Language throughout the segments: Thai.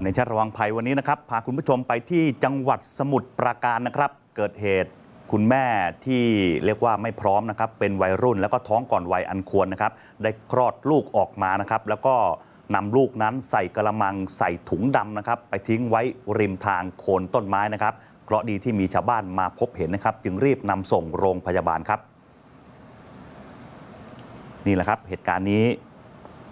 ับในชัดระวังภัยวันนี้นะครับ พาคุณผู้ชมไปที่จังหวัดสมุทรปราการนะครับ เกิดเหตุคุณแม่ที่เรียกว่าไม่พร้อมนะครับ เป็นวัยรุ่นแล้วก็ท้องก่อนวัยอันควรนะครับ ได้คลอดลูกออกมานะครับ แล้วก็นำลูกนั้นใส่กระมังใส่ถุงดำนะครับ ไปทิ้งไว้ริมทางโคนต้นไม้นะครับเพราะดีที่มีชาวบ้านมาพบเห็นนะครับ จึงรีบนำส่งโรงพยาบาลครับ นี่แหละครับเหตุการณ์นี้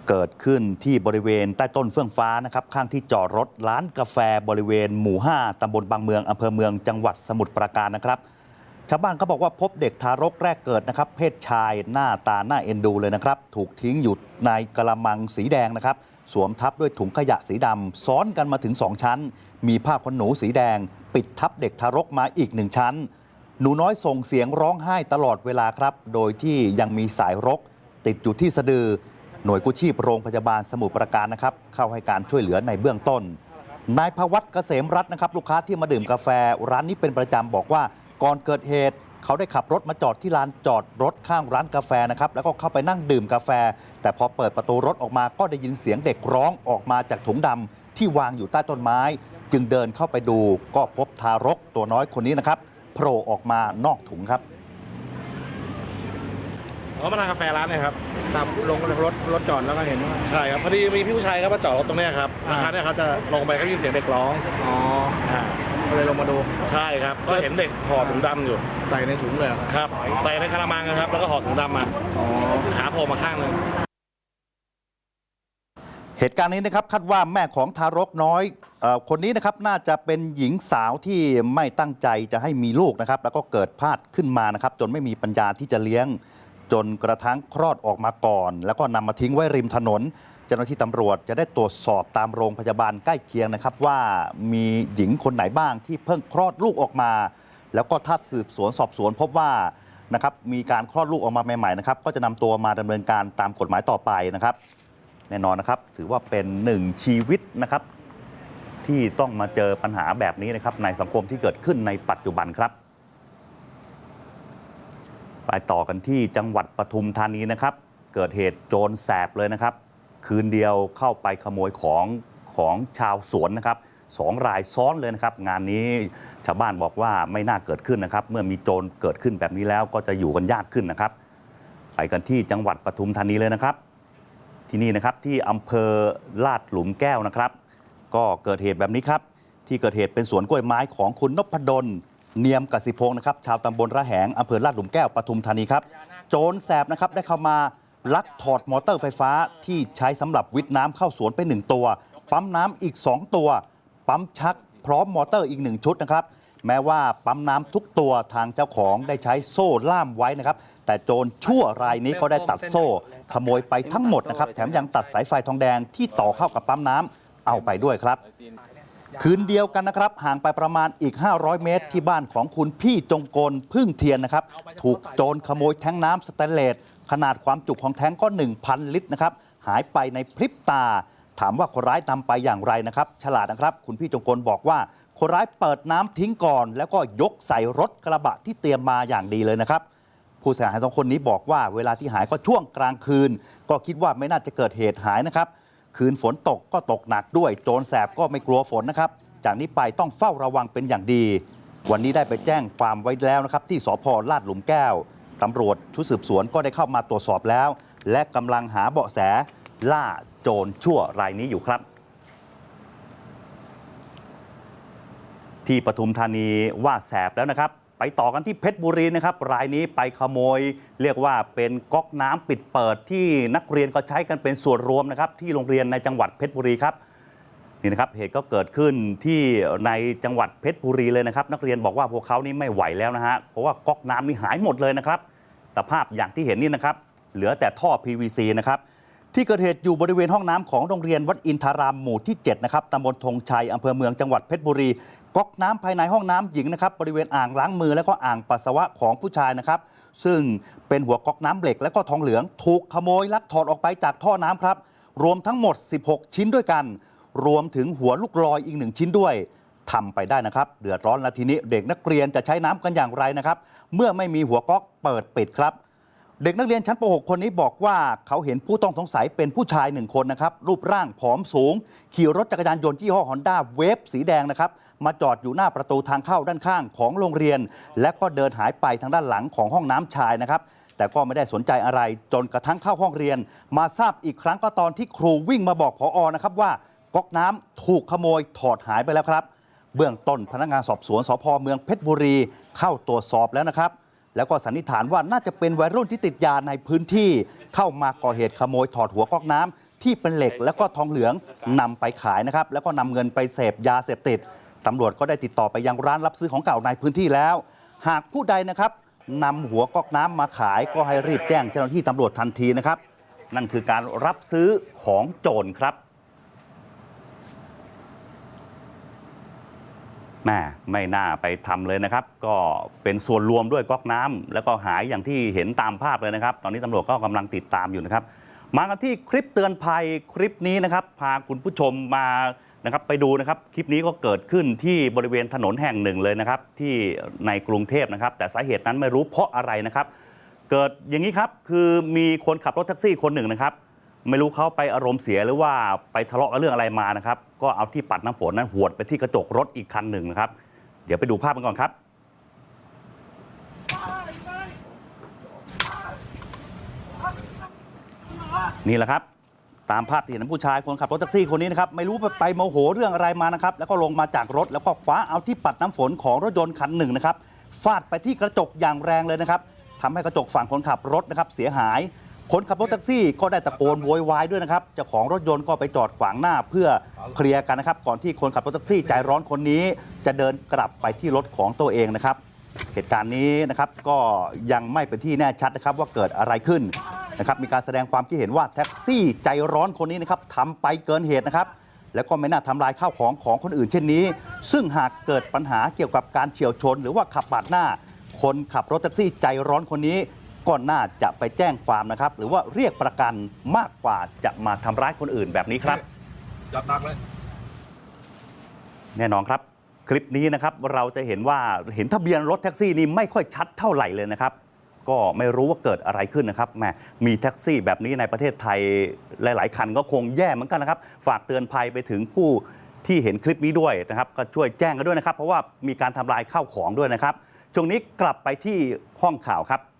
เกิดขึ้นที่บริเวณใต้ต้นเฟื่องฟ้านะครับข้างที่จอดรถร้านกาแฟบริเวณหมู่ 5 ตำบลบางเมืองอำเภอเมืองจังหวัดสมุทรปราการนะครับ ชาวบ้านเขาบอกว่าพบเด็กทารกแรกเกิดนะครับ เพศชายหน้าตาหน้าเอ็นดูเลยนะครับ ถูกทิ้งอยู่ในกระมังสีแดงนะครับ สวมทับด้วยถุงขยะสีดำซ้อนกันมาถึง 2 ชั้น มีผ้าขนหนูสีแดง ปิดทับเด็กทารกมาอีกหนึ่งชั้น หนูน้อยส่งเสียงร้องไห้ตลอดเวลาครับ โดยที่ยังมีสายรก ติดอยู่ที่สะดือ หน่วยกู้ชีพโรงพยาบาลสมุทรปราการนะครับ เข้าให้การช่วยเหลือในเบื้องต้น นายพวัตเกษมรัตน์นะครับลูกค้าที่มาดื่มกาแฟ ร้านนี้เป็นประจำบอกว่าก่อนเกิดเหตุ เขาได้ขับรถมาจอดที่ลานจอดรถข้างร้านกาแฟนะครับแล้วก็เข้าไปนั่งดื่มกาแฟ แต่พอเปิดประตูรถออกมาก็ได้ยินเสียงเด็กร้องออกมาจากถุงดำที่วางอยู่ใต้ต้นไม้ จึงเดินเข้าไปดูก็พบทารกตัวน้อยคนนี้นะครับโผล่ออกมานอกถุงครับ เขามาทานกาแฟร้านเนี่ยครับตามลงรถรถจอดแล้วก็เห็นว่าใช่ครับพอดีมีพี่ผู้ชายครับมาจอดรถตรงเนี้ยครับอ่าราคาเนี่ยเขาจะลงไปก็ได้ยินเสียงเด็กร้องอ๋ออ่าก็เลยลงมาดูใช่ครับ ก็เห็นเด็กห่อถุงดำอยู่ใส่ในถุงเลยเหรอครับใส่ในกระมังนะครับ แล้วก็ห่อถุงดำมาอ๋อขาโผล่มาข้างหนึง เหตุการณ์นี้นะครับคาดว่าแม่ของทารกน้อยเออคนนี้นะครับน่าจะเป็นหญิงสาวที่ไม่ตั้งใจจะให้มีลูกนะครับ แล้วก็เกิดพลาดขึ้นมานะครับ จนไม่มีปัญญาที่จะเลี้ยง จนกระทั่งคลอดออกมาก่อน แล้วก็นำมาทิ้งไว้ริมถนน เจ้าหน้าที่ตำรวจจะได้ตรวจสอบตามโรงพยาบาลใกล้เคียงนะครับ ว่ามีหญิงคนไหนบ้างที่เพิ่งคลอดลูกออกมา แล้วก็ถ้าสืบสวนสอบสวนพบว่านะครับมีการคลอดลูกออกมาใหม่ๆนะครับก็จะนำตัวมาดำเนินการตามกฎหมายต่อไปนะครับ แน่นอนนะครับ ถือว่าเป็นหนึ่งชีวิตนะครับ ที่ต้องมาเจอปัญหาแบบนี้นะครับในสังคมที่เกิดขึ้นในปัจจุบันครับ ไปต่อกันที่จังหวัดปทุมธานีนะครับ เกิดเหตุโจรแสบเลยนะครับ คืนเดียวเข้าไปขโมยของของชาวสวนนะครับสองรายซ้อนเลยนะครับ งานนี้ชาวบ้านบอกว่าไม่น่าเกิดขึ้นนะครับ เมื่อมีโจรเกิดขึ้นแบบนี้แล้วก็จะอยู่กันยากขึ้นนะครับ ไปกันที่จังหวัดปทุมธานีเลยนะครับ ที่นี่นะครับที่อำเภอลาดหลุมแก้วนะครับ ก็เกิดเหตุแบบนี้ครับ ที่เกิดเหตุเป็นสวนกล้วยไม้ของคุณนพดล เนียมกสิพงศ์นะครับ ชาวตำบลระแหงอำเภอลาดหลุมแก้วปทุมธานีครับ โจรแสบนะครับได้เข้ามาลักถอดมอเตอร์ไฟฟ้าที่ใช้สำหรับวิทย์น้ำเข้าสวนไปหนึ่งตัว ปั๊มน้ำอีก 2 ตัว ปั๊มชักพร้อมมอเตอร์อีกหนึ่งชุดนะครับ แม้ว่าปั๊มน้ำทุกตัวทางเจ้าของได้ใช้โซ่ล่ามไว้นะครับ แต่โจรชั่วรายนี้ก็ได้ตัดโซ่ ขโมยไปทั้งหมดนะครับ แถมยังตัดสายไฟทองแดงที่ต่อเข้ากับปั๊มน้ำเอาไปด้วยครับ คืนเดียวกันนะครับ ห่างไปประมาณอีก 500 เมตร ที่บ้านของคุณพี่จงกลพึ่งเทียนนะครับ ถูกโจรขโมยแท้งน้ำสแตนเลสขนาดความจุของแท้งก็ 1,000 ลิตรนะครับ หายไปในพริบตา ถามว่าคนร้ายนำไปอย่างไรนะครับ ฉลาดนะครับ คุณพี่จงกลบอกว่า คนร้ายเปิดน้ำทิ้งก่อน แล้วก็ยกใส่รถกระบะที่เตรียมมาอย่างดีเลยนะครับผู้เสียหายสองคนนี้บอกว่าเวลาที่หายก็ช่วงกลางคืน ก็คิดว่าไม่น่าจะเกิดเหตุหายนะครับ คืนฝนตกก็ตกหนักด้วยโจรแสบก็ไม่กลัวฝนนะครับ จากนี้ไปต้องเฝ้าระวังเป็นอย่างดี วันนี้ได้ไปแจ้งความไว้แล้วนะครับ ที่สพลาดหลุมแก้วตำรวจชุดสืบสวนก็ได้เข้ามาตรวจสอบแล้ว และกำลังหาเบาะแสล่าโจรชั่วรายนี้อยู่ครับที่ปทุมธานีว่าแสบแล้วนะครับ ไปต่อกันที่เพชรบุรีนะครับ รายนี้ไปขโมย เรียกว่าเป็นก๊อกน้ำปิดเปิดที่นักเรียนก็ใช้กันเป็นส่วนรวมนะครับที่โรงเรียนในจังหวัดเพชรบุรีครับนี่นะครับเหตุก็เกิดขึ้นที่ในจังหวัดเพชรบุรีเลยนะครับ นักเรียนบอกว่าพวกเขานี่ไม่ไหวแล้วนะฮะเพราะว่าก๊อกน้ำนี่หายหมดเลยนะครับ สภาพอย่างที่เห็นนี่นะครับ เหลือแต่ท่อ PVC นะครับ ที่เกิดเหตุอยู่บริเวณห้องน้ำของโรงเรียนวัดอินทารามหมู่ที่7นะครับตำบลธงชัยอำเภอเมืองจังหวัดเพชรบุรี ก๊อกน้ำภายในห้องน้ำหญิงนะครับบริเวณอ่างล้างมือและก็อ่างปัสสาวะของผู้ชายนะครับซึ่งเป็นหัวก๊อกน้ำเหล็กและก็ทองเหลืองถูกขโมยลักถอดออกไปจากท่อน้ำครับรวมทั้งหมด 16 ชิ้นด้วยกัน รวมถึงหัวลูกลอยอีกหนึ่งชิ้นด้วยทำไปได้นะครับ เดือดร้อนแล้วทีนี้เด็กนักเรียนจะใช้น้ำกันอย่างไรนะครับ เมื่อไม่มีหัวก๊อกเปิดปิดครับ เด็กนักเรียนชั้นป .6 คนนี้บอกว่าเขาเห็นผู้ต้องสงสัยเป็นผู้ชายหนึ่งคนนะครับ รูปร่างผอมสูง ขี่รถจักรยานยนต์ยี่ห้อฮอนด้าเวฟสีแดงนะครับ มาจอดอยู่หน้าประตูทางเข้าด้านข้างของโรงเรียน และก็เดินหายไปทางด้านหลังของห้องน้ำชายนะครับ แต่ก็ไม่ได้สนใจอะไรจนกระทั่งเข้าห้องเรียน มาทราบอีกครั้งก็ตอนที่ครูวิ่งมาบอกพออนะครับว่าก๊อกน้ำถูกขโมยถอดหายไปแล้วครับ เบื้องต้นพนักงานสอบสวนสพเมืองเพชรบุรีเข้าตรวจสอบแล้วนะครับ แล้วก็สันนิษฐานว่าน่าจะเป็นวัยรุ่นที่ติดยาในพื้นที่เข้ามาก่อเหตุขโมยถอดหัวก๊อกน้ำที่เป็นเหล็กแล้วก็ทองเหลืองนำไปขายนะครับ แล้วก็นำเงินไปเสพยาเสพติดตำรวจก็ได้ติดต่อไปยังร้านรับซื้อของเก่าในพื้นที่แล้ว หากผู้ใดนะครับนำหัวก๊อกน้ำมาขายก็ให้รีบแจ้งเจ้าหน้าที่ตำรวจทันทีนะครับ นั่นคือการรับซื้อของโจรครับ แม่ไม่น่าไปทำเลยนะครับ ก็เป็นส่วนรวมด้วยก๊อกน้ำแล้วก็หายอย่างที่เห็นตามภาพเลยนะครับ ตอนนี้ตำรวจก็กำลังติดตามอยู่นะครับ มากันที่คลิปเตือนภัยคลิปนี้นะครับ พาคุณผู้ชมมานะครับไปดูนะครับคลิปนี้ก็เกิดขึ้นที่บริเวณถนนแห่งหนึ่งเลยนะครับ ที่ในกรุงเทพนะครับ แต่สาเหตุนั้นไม่รู้เพราะอะไรนะครับ เกิดอย่างนี้ครับคือมีคนขับรถแท็กซี่คนหนึ่งนะครับ ไม่รู้เขาไปอารมณ์เสียหรือว่าไปทะเลาะกับเรื่องอะไรมานะครับ ก็เอาที่ปัดน้ำฝนนั้นหวดไปที่กระจกรถอีกคันหนึ่งนะครับ เดี๋ยวไปดูภาพกันก่อนครับ นี่แหละครับ ตามภาพที่เห็นผู้ชายคนขับรถแท็กซี่คนนี้นะครับ ไม่รู้ไปไปโมโหเรื่องอะไรมานะครับ แล้วก็ลงมาจากรถแล้วก็คว้าเอาที่ปัดน้ำฝนของรถยนต์คันหนึ่งนะครับฟาดไปที่กระจกอย่างแรงเลยนะครับทำให้กระจกฝั่งคนขับรถนะครับเสียหาย คนขับรถแท็กซี่ก็ได้ตะโกนโวยวายด้วยนะครับเจ้าของรถยนต์ก็ไปจอดขวางหน้าเพื่อเคลียร์กันนะครับ ก่อนที่คนขับรถแท็กซี่ใจร้อนคนนี้ จะเดินกลับไปที่รถของตัวเองนะครับ เหตุการณ์นี้นะครับก็ยังไม่เป็นที่แน่ชัดนะครับว่าเกิดอะไรขึ้นนะครับมีการแสดงความคิดเห็นว่าแท็กซี่ใจร้อนคนนี้นะครับทำไปเกินเหตุนะครับ แล้วก็ไม่น่าทำลายข้าวของของคนอื่นเช่นนี้ ซึ่งหากเกิดปัญหาเกี่ยวกับการเฉียวชน หรือว่าขับปาดหน้า คนขับรถแท็กซี่ใจร้อนคนนี้ ก็น่าจะไปแจ้งความนะครับ หรือว่าเรียกประกันมากกว่าจะมาทำร้ายคนอื่นแบบนี้ครับ จับหนักเลย แน่นอนครับ คลิปนี้นะครับเราจะเห็นว่าเห็นทะเบียนรถแท็กซี่นี่ไม่ค่อยชัดเท่าไหร่เลยนะครับ ก็ไม่รู้ว่าเกิดอะไรขึ้นนะครับแหมมีแท็กซี่แบบนี้ในประเทศไทยหลาย ๆ คันก็คงแย่เหมือนกันนะครับ ฝากเตือนภัยไปถึงผู้ที่เห็นคลิปนี้ด้วยนะครับ ก็ช่วยแจ้งกันด้วยนะครับ เพราะว่ามีการทำลายข้าวของด้วยนะครับช่วงนี้กลับไปที่ห้องข่าวครับ